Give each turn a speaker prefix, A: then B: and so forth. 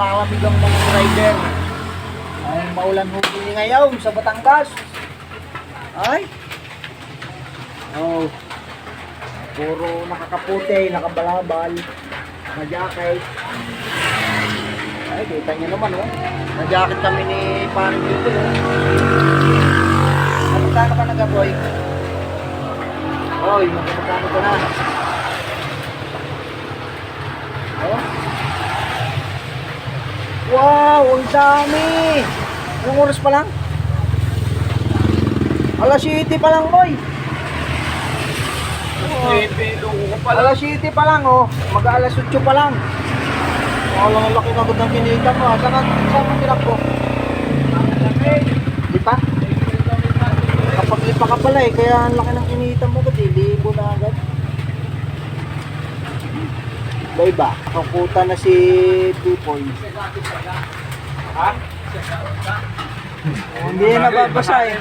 A: nalalamig ang mga rider. Ang maulan huli ngayon sa Batangas. Ay. Oh. Puro nakakaputi, nakabalabal, naka-jacket. Ay, kita niyo naman oh. Na-jacket kami ni Paring dito oh. Magkano ka na boy? Oy, magkano ka na? Oh. Wow, ang dami! Anong oras pa lang? Alas 7 pa lang, boy. Alas 7 pa lang, oh. Mag-alas 8 pa lang. Oh, ang laki na ng kinita mo. Saan saan mo tinakbo? Di pa? Kapag lipa ka pala eh, kaya ang laki ng kinita mo. Kasi Ba iba? Kakuta na si Pipoy. Ha? Hindi na nababasa eh.